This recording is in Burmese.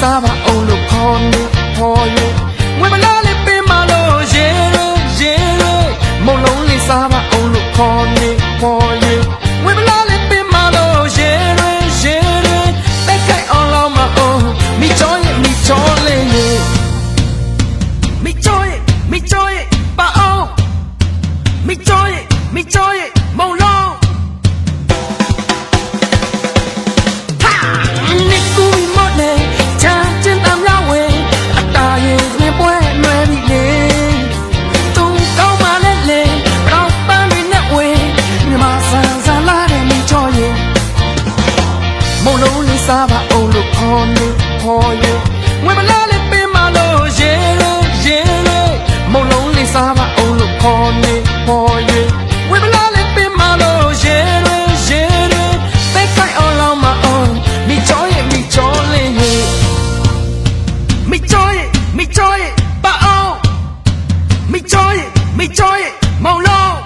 စားပါအောင်လို့ခေါ်နေခေါ်ရငွေမလားလေးပေးမလို့ရေရေရေရေမုံလုံးလေးစားပါအောင်လို့ခေါ်နေခေါ်ရငွေမလားလေး မိချောရဲ့မုံလုံးနိကူမတ်နေချာကျင်တမ်းရဝဲအတားရဲ့နေပွဲလွယ်ပြီလေသူကောင်းပါလေလေတော့ပန်းနေနဲ့ဝဲမြမဆန်ဆန်လာတဲ့မိချောရဲ့မုံလုံးလေးစားပါအောင်လို့ခေါ်နေခေါ်ရဲ့ဝဲမလာ trôi mày trôi màu lâu